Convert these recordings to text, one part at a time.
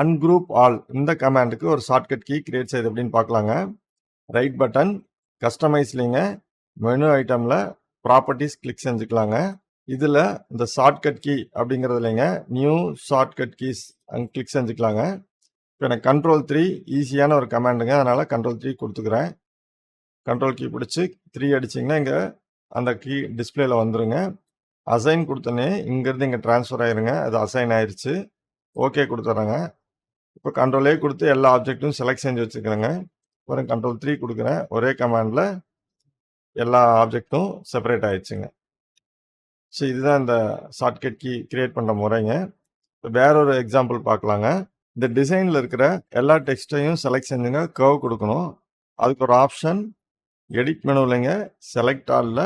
Ungroup all இந்த கமாண்டுக்கு ஒரு shortcut key create செய்யுது அப்படின்னு பார்க்கலாங்க. ரைட் பட்டன் கஸ்டமைஸ்லிங்க மெனு ஐட்டமில் ப்ராப்பர்ட்டிஸ் கிளிக் செஞ்சுக்கலாங்க. இதில் இந்த ஷார்ட்கட் கீ அப்படிங்கிறதுலைங்க நியூ ஷார்ட்கட் கீஸ் அங்கே கிளிக் செஞ்சுக்கலாங்க. இப்போ எனக்கு கண்ட்ரோல் த்ரீ ஈஸியான ஒரு கமாண்டுங்க அதனால் கண்ட்ரோல் த்ரீ கொடுத்துக்கிறேன். கண்ட்ரோல் கீ பிடிச்சி த்ரீ அடிச்சிங்கன்னா இங்கே அந்த கீ டிஸ்பிளேல வந்துருங்க. அசைன் கொடுத்தோன்னே இங்கேருந்து இங்கே ட்ரான்ஸ்ஃபர் ஆயிருங்க. அது அசைன் ஆயிடுச்சு ஓகே கொடுத்துட்றேங்க இப்போ கண்ட்ரோலே கொடுத்து எல்லா ஆப்ஜெக்ட்டும் செலக்ட் செஞ்சு வச்சுக்கிறேங்க. ஒரு கண்ட்ரோல் த்ரீ கொடுக்குறேன். ஒரே கமாண்டில் எல்லா ஆப்ஜெக்ட்டும் செப்பரேட் ஆயிடுச்சுங்க. ஸோ இதுதான் இந்த ஷார்ட்கட் கீ கிரியேட் பண்ணுற முறைங்க. இப்போ வேற ஒரு எக்ஸாம்பிள் பார்க்கலாங்க. இந்த டிசைனில் இருக்கிற எல்லா டெக்ஸ்ட்டையும் செலக்ட் செஞ்சுங்க. கர்வ் கொடுக்கணும். அதுக்கு ஒரு ஆப்ஷன் எடிட் மெனுவில்ங்க செலக்ட் ஆலில்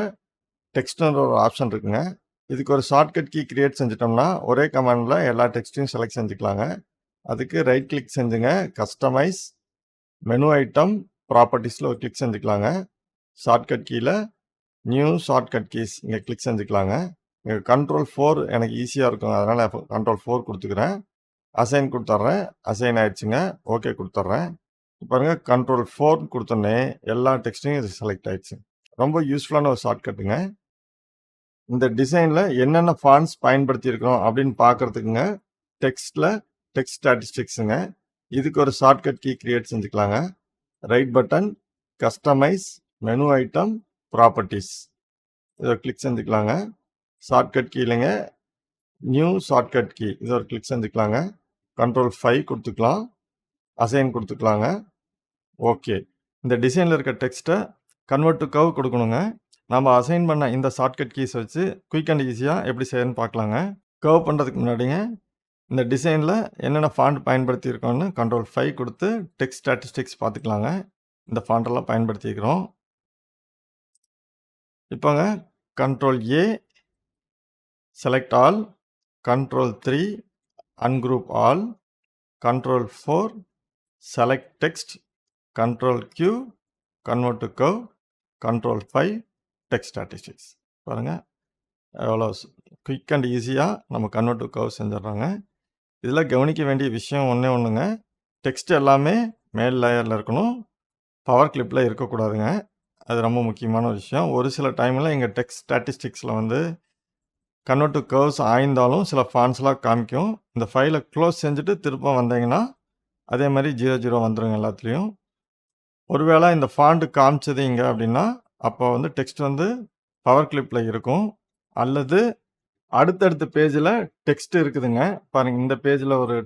டெக்ஸ்ட்ன்ற ஒரு ஆப்ஷன் இருக்குங்க. இதுக்கு ஒரு ஷார்ட்கட் கீ கிரியேட் செஞ்சிட்டோம்னா ஒரே கமாண்டில் எல்லா டெக்ஸ்ட்டையும் செலக்ட் செஞ்சுக்கலாங்க. அதுக்கு ரைட் கிளிக் செஞ்சுங்க. கஸ்டமைஸ் மெனு ஐட்டம் ப்ராப்பர்ட்டிஸில் ஒரு கிளிக் செஞ்சுக்கலாங்க. ஷார்ட்கட் கீயில் நியூ ஷார்ட்கட் கீஸ் இங்கே கிளிக் செஞ்சுக்கலாங்க. இங்கே கண்ட்ரோல் ஃபோர் எனக்கு ஈஸியாக இருக்கும். அதனால் கண்ட்ரோல் ஃபோர் கொடுத்துக்கிறேன். அசைன் கொடுத்துட்றேன். அசைன் ஆயிடுச்சுங்க. ஓகே கொடுத்துட்றேன். பாருங்க கண்ட்ரோல் ஃபோர் கொடுத்தோன்னே எல்லா டெக்ஸ்ட்டையும் இது செலக்ட் ஆயிடுச்சு. ரொம்ப யூஸ்ஃபுல்லான ஒரு ஷார்ட்கட்டுங்க இந்த டிசைனில் என்னென்ன ஃபாண்ட்ஸ் பயன்படுத்தியிருக்கிறோம் அப்படின்னு பார்க்கறதுக்குங்க டெக்ஸ்ட்டில் டெக்ஸ்ட் ஸ்டாட்டிஸ்டிக்ஸுங்க இதுக்கு ஒரு shortcut key create செஞ்சுக்கலாங்க. Right button customize menu item properties இதை கிளிக் செஞ்சுக்கலாங்க. ஷார்ட்கட் கீழேங்க நியூ ஷார்ட்கட் கீ இதை ஒரு கிளிக் செஞ்சுக்கலாங்க. கண்ட்ரோல் ஃபைவ் கொடுத்துக்கலாம். அசைன் கொடுத்துக்கலாங்க. ஓகே இந்த டிசைனில் இருக்க டெக்ஸ்ட்டை கன்வெர்ட் டு கவ் கொடுக்கணுங்க. நம்ம அசைன் பண்ண இந்த ஷார்ட்கட் கீஸ் வச்சு குயிக் அண்ட் ஈஸியாக எப்படி செய்யணும்னு பார்க்கலாங்க. கர்வ் பண்ணுறதுக்கு முன்னாடிங்க இந்த டிசைனில் என்னென்ன ஃபாண்ட் பயன்படுத்தியிருக்கோன்னு கண்ட்ரோல் ஃபைவ் கொடுத்து டெக்ஸ்ட் ஸ்டாட்டிஸ்டிக்ஸ் பார்த்துக்கலாங்க. இந்த ஃபாண்டெல்லாம் பயன்படுத்திக்கிறோம் இப்போங்க control A select all control three ungroup all control four select text control Q convert to curve control five text statistics பாருங்கள் எவ்வளோ குயிக் அண்ட் ஈஸியாக நம்ம கன்வெர்ட் டு கவ் செஞ்சிடுறாங்க. இதில் கவனிக்க வேண்டிய விஷயம் ஒன்றே ஒன்றுங்க டெக்ஸ்ட் எல்லாமே மேல் லேயரில் இருக்கணும். பவர் கிளிப்பில் இருக்கக்கூடாதுங்க அது ரொம்ப முக்கியமான விஷயம். ஒரு சில டைமில் எங்கள் டெக்ஸ்ட் ஸ்டாட்டிஸ்டிக்ஸில் வந்து கன்வெர்ட் டு கர்வ்ஸ் ஆயிருந்தாலும் சில ஃபாண்ட்ஸ்லாம் காமிக்கும். இந்த ஃபைலை க்ளோஸ் செஞ்சுட்டு திரும்ப வந்தீங்கன்னா அதே மாதிரி ஜீரோ ஜீரோ வந்துருங்க எல்லாத்துலேயும். ஒருவேளை இந்த ஃபாண்ட் காமிச்சது இங்கே அப்படின்னா அப்போ வந்து டெக்ஸ்ட் வந்து பவர் கிளிப்பில் இருக்கும். அல்லது அடுத்தடுத்த பேஜில் டெக்ஸ்ட் இருக்குதுங்க. பாருங்க இந்த பேஜில் ஒரு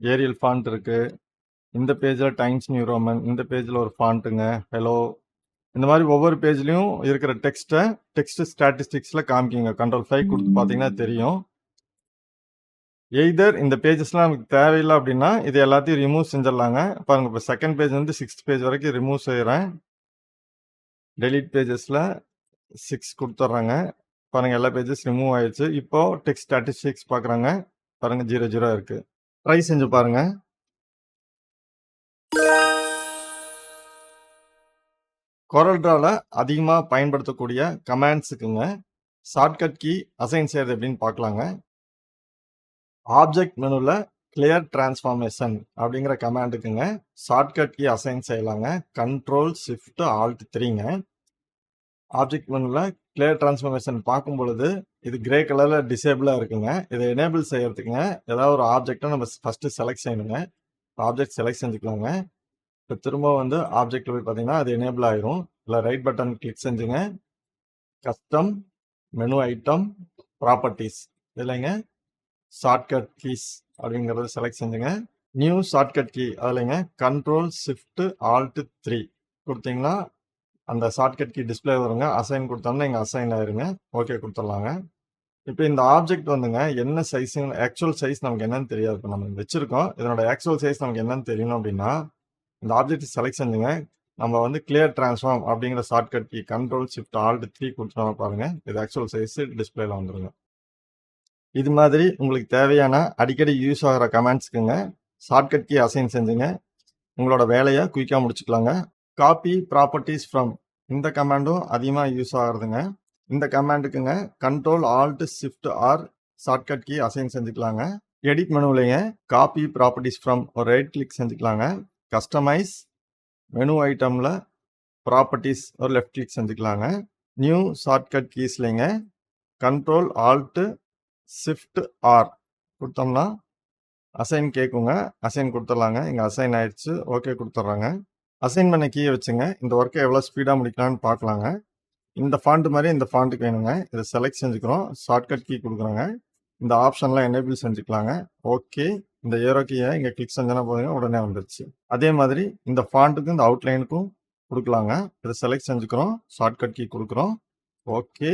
ஏரியல் ஃபாண்ட் இருக்கு. இந்த பேஜில் டைம்ஸ் நியூ ரோமன் இந்த பேஜில் ஒரு ஃபாண்ட்டுங்க ஹலோ இந்த மாதிரி ஒவ்வொரு பேஜ்லையும் இருக்கிற டெக்ஸ்ட்டை டெக்ஸ்ட் ஸ்டாட்டிஸ்டிக்ஸில் காமிக்கிங்க. கண்ட்ரோல் ஃபைவ் கொடுத்து பார்த்தீங்கன்னா தெரியும். எய்தர் இந்த பேஜஸ்லாம் நமக்கு தேவையில்லை அப்படின்னா இது எல்லாத்தையும் ரிமூவ் செஞ்சிடலாங்க. பாருங்க இப்போ செகண்ட் பேஜ் வந்து சிக்ஸ்த் பேஜ் வரைக்கும் ரிமூவ் செய்கிறேன் டெலீட் பேஜஸில் சிக்ஸ் கொடுத்துட்றாங்க. பாருங்கள் எல்லா பேஜஸ் ரிமூவ் ஆயிடுச்சு. இப்போ டெக்ஸ்ட் ஸ்டாட்டிஸ்டிக்ஸ் பார்க்குறாங்க பாருங்கள் ஜீரோ ஜீரோ இருக்கு. ட்ரை செஞ்சு பாருங்க. கொரல்ட்ராவில் அதிகமாக பயன்படுத்தக்கூடிய கமாண்ட்ஸுக்குங்க ஷார்ட்கட் கீ அசைன் செய்யறது எப்படின்னு பார்க்கலாங்க ஆப்ஜெக்ட் மெனுவில் கிளியர் டிரான்ஸ்ஃபார்மேஷன் அப்படிங்கிற கமாண்டுக்குங்க ஷார்ட்கட் கீ அசைன் செய்யலாங்க. கண்ட்ரோல் ஷிஃப்ட் ஆல்ட் த்ரீங்க ஆப்ஜெக்ட் ஒன்ல கிளியர் டிரான்ஸ்ஃபர்மேஷன் பார்க்கும் பொழுது இது கிரே கலரில் டிசேபிளாக இருக்குங்க. இதை எனேபிள் செய்யறதுக்குங்க ஏதாவது ஒரு ஆப்ஜெக்டை நம்ம ஃபஸ்ட்டு செலக்ட் செய்யணுங்க. ஆப்ஜெக்ட் செலக்ட் செஞ்சுக்கலாங்க இப்போ திரும்ப வந்து ஆப்ஜெக்டில் போய் பார்த்தீங்கன்னா அது எனேபிள் ஆயிரும். இல்லை ரைட் பட்டன் கிளிக் செஞ்சுங்க. கஸ்டம் மெனு ஐட்டம் ப்ராப்பர்ட்டிஸ் இல்லைங்க. ஷார்ட்கட் கீஸ் அப்படிங்கிறத செலக்ட் செஞ்சுங்க. நியூ ஷார்ட்கட் கீ அதுலங்க கண்ட்ரோல் ஷிஃப்ட் ஆல்ட் த்ரீ கொடுத்தீங்கன்னா அந்த ஷார்ட்கட் கீ டிஸ்பிளே வருங்க. அசைன் கொடுத்தோம்னா இங்கே அசைன் ஆயிருங்க. ஓகே கொடுத்துடலாங்க. இப்போ இந்த ஆப்ஜெக்ட் வந்துங்க என்ன சைஸுன்னு ஆக்சுவல் சைஸ் நமக்கு என்னன்னு தெரியாது. இப்போ நம்ம வச்சிருக்கோம். இதனோட ஆக்சுவல் சைஸ் நமக்கு என்னன்னு தெரியணும் அப்படின்னா இந்த ஆப்ஜெக்ட் செலக்ட் செஞ்சுங்க நம்ம வந்து கிளியர் டிரான்ஸ்ஃபார்ம் அப்படிங்கிற shortcut key control shift alt three கொடுத்துட்டோம் பாருங்க இது ஆக்சுவல் சைஸ் டிஸ்பிளேல வந்துருங்க. இது மாதிரி உங்களுக்கு தேவையான அடிக்கடி யூஸ் ஆகிற கமெண்ட்ஸ்க்குங்க ஷார்ட்கட் கீ அசைன் செஞ்சுங்க. உங்களோட வேலையை குயிக்காக முடிச்சுக்கலாங்க. காப்பி ப்ராப்பர்ட்டிஸ் ஃப்ரம் இந்த கமாண்டும் அதிகமாக யூஸ் ஆகுறதுங்க இந்த கமாண்டுக்குங்க control alt shift R shortcut key assign செஞ்சுக்கலாங்க. Edit மெனுவிலைங்க காப்பி ப்ராப்பர்ட்டிஸ் ஃப்ரம் ஒரு ரைட் கிளிக் செஞ்சுக்கலாங்க. கஸ்டமைஸ் மெனு ஐட்டமில் ப்ராப்பர்ட்டிஸ் ஒரு லெஃப்ட் கிளிக் செஞ்சுக்கலாங்க. நியூ ஷார்ட்கட் கீஸ்லைங்க கண்ட்ரோல் ஆல்ட்டு ஷிஃப்ட் ஆர் கொடுத்தோம்னா அசைன் கேட்குங்க அசைன் கொடுத்துட்லாங்க. இங்கே அசைன் ஆயிடுச்சு. ஓகே கொடுத்துட்றாங்க. அசைன்மெண்ட் கீயை வச்சுங்க. இந்த ஒர்க்கை எவ்வளோ ஸ்பீடாக முடிக்கலான்னு பார்க்கலாங்க. இந்த ஃபாண்ட் மாதிரி இந்த ஃபாண்ட்டுக்கு வேணுங்க. இதை செலக்ட் செஞ்சுக்கிறோம். ஷார்ட்கட் கீ கொடுக்குறோங்க. இந்த ஆப்ஷன்லாம் எனேபிள் செஞ்சுக்கலாங்க. ஓகே இந்த ஏரோ கீயை இங்கே கிளிக் செஞ்சோன்னா போதுங்க உடனே வந்துருச்சு. அதே மாதிரி இந்த ஃபாண்ட்டுக்கும் இந்த அவுட்லைனுக்கும் கொடுக்கலாங்க. இதை செலக்ட் செஞ்சுக்கிறோம். ஷார்ட்கட் கீ கொடுக்குறோம். ஓகே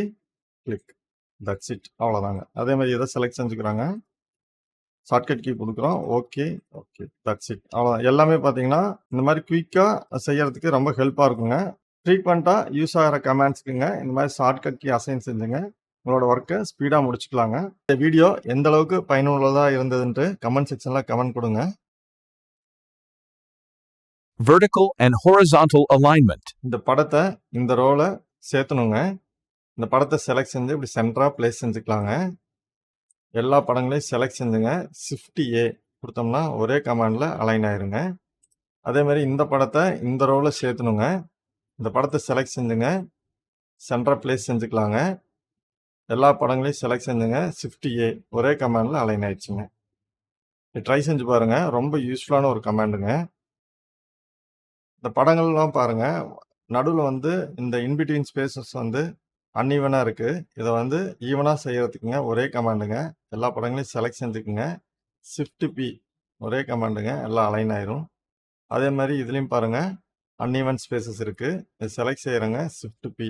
கிளிக் தட்ஸ் இட் அவ்வளோதாங்க. அதே மாதிரி எதை செலக்ட் செஞ்சுக்கிறாங்க. ஷார்ட்கட் கீ கொடுக்குறோம். ஓகே ஓகே தட்ஸ் இட் அவ்வளோதான் எல்லாமே பார்த்தீங்கன்னா இந்த மாதிரி குயிக்காக செய்யறதுக்கு ரொம்ப ஹெல்ப்பாக இருக்குங்க. ஃப்ரீக்வெண்ட்டாக யூஸ் ஆகிற கமெண்ட்ஸ்க்குங்க இந்த மாதிரி ஷார்ட்கட் கீ அசைன் செஞ்சுங்க. உங்களோட ஒர்க்கை ஸ்பீடாக முடிச்சுக்கலாங்க. இந்த வீடியோ எந்த அளவுக்கு பயனுள்ளதாக இருந்ததுன்ட்டு கமெண்ட் செக்ஷனில் கமெண்ட் கொடுங்க. Vertical and horizontal alignment. இந்த படத்தை இந்த ரோல சேர்த்தணுங்க. இந்த படத்தை செலக்ட் செஞ்சு இப்படி சென்டராக பிளேஸ் செஞ்சுக்கலாங்க. எல்லா படங்களையும் செலக்ட் செஞ்சுங்க. ஷிஃப்ட் ஏ கொடுத்தோம்னா ஒரே கமாண்டில் அலைன் ஆயிருங்க. அதே மாதிரி இந்த படத்தை இந்த ரோவில் சேர்த்துணுங்க இந்த படத்தை செலக்ட் செஞ்சுங்க. சென்டராக பிளேஸ் செஞ்சுக்கலாங்க. எல்லா படங்களையும் செலக்ட் செஞ்சுங்க. ஷிஃப்ட் ஏ ஒரே கமாண்டில் அலைன் ஆயிடுச்சுங்க. ட்ரை செஞ்சு பாருங்க. ரொம்ப யூஸ்ஃபுல்லான ஒரு கமாண்டுங்க இந்த படங்கள்லாம் பாருங்கள் நடுவில் வந்து இந்த இன்பிட்வீன் ஸ்பேசஸ் வந்து அன்ஈவனாக இருக்குது இதை வந்து ஈவனாக செய்கிறதுக்குங்க ஒரே கமாண்டுங்க எல்லா படங்களையும் செலக்ட் செஞ்சுக்குங்க. ஷிஃப்ட் பி ஒரே கமாண்டுங்க எல்லாம் அலைன் ஆயிரும். அதே மாதிரி இதுலேயும் பாருங்க. அன்இவன் ஸ்பேசஸ் இருக்குது இது செலக்ட் செய்கிறேங்க ஷிஃப்ட் பி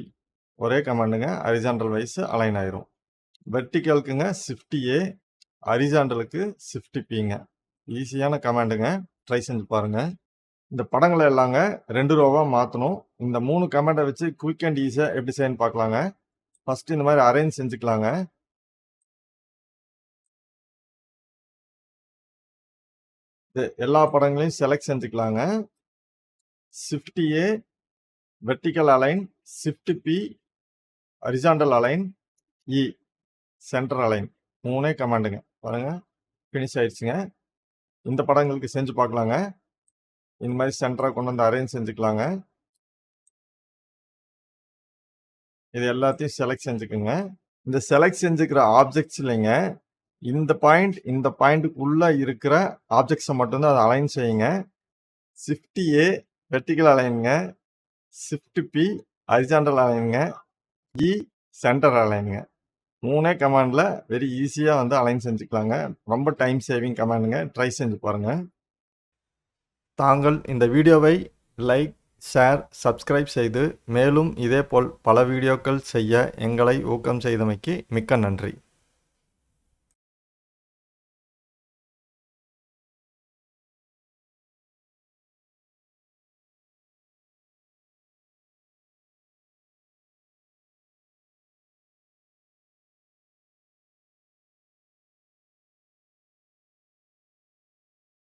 ஒரே கமாண்டுங்க அரிஜாண்டல் வைஸ் அலைன் ஆயிரும். வெர்டிக்கலுக்குங்க ஷிஃப்ட் ஏ அரிஜாண்டலுக்கு ஷிஃப்ட் பிங்க ஈஸியான கமாண்டுங்க ட்ரை செஞ்சு பாருங்கள் இந்த படங்களை எல்லாங்க ரெண்டு ரோவா மாற்றணும் இந்த மூணு கமெண்டை வச்சு குயிக் அண்ட் ஈஸியாக எப்படி செய்யணும்னு பார்க்கலாங்க ஃபஸ்ட்டு இந்த மாதிரி அரேஞ்ச் செஞ்சுக்கலாங்க. இது எல்லா படங்களையும் select செஞ்சுக்கலாங்க. Shift A vertical align shift B horizontal align E centre align மூணே கமாண்டுங்க. பாருங்கள் ஃபினிஷ் ஆயிடுச்சுங்க. இந்த படங்களுக்கு செஞ்சு பார்க்கலாங்க இந்த மாதிரி சென்டராக கொண்டு வந்து அரேஞ்ச் செஞ்சுக்கலாங்க. இது எல்லாத்தையும் செலக்ட் செஞ்சுக்குங்க. இந்த செலக்ட் செஞ்சுக்கிற ஆப்ஜெக்ட்ஸ் இல்லைங்க. இந்த பாயிண்ட் இந்த பாயிண்ட்டுக்குள்ளே இருக்கிற ஆப்ஜெக்ட்ஸை மட்டும்தான் அதை அலைன் செய்யுங்க. ஷிஃப்ட் ஏ வெர்டிக்கல் அலைனுங்க ஷிஃப்ட் பி ஹரிசாண்டல் அலைனுங்க இ சென்டர் அலைனுங்க மூணே கமாண்டில் வெரி ஈஸியாக வந்து அலைன் செஞ்சுக்கலாங்க. ரொம்ப டைம் சேவிங் கமாண்டுங்க ட்ரை செஞ்சு பாருங்கள் தாங்கள் இந்த வீடியோவை லைக் ஷேர் சப்ஸ்கிரைப் செய்து மேலும் இதேபோல் பல வீடியோக்கள் செய்ய எங்களை ஊக்கம் செய்தமைக்கு மிக்க நன்றி.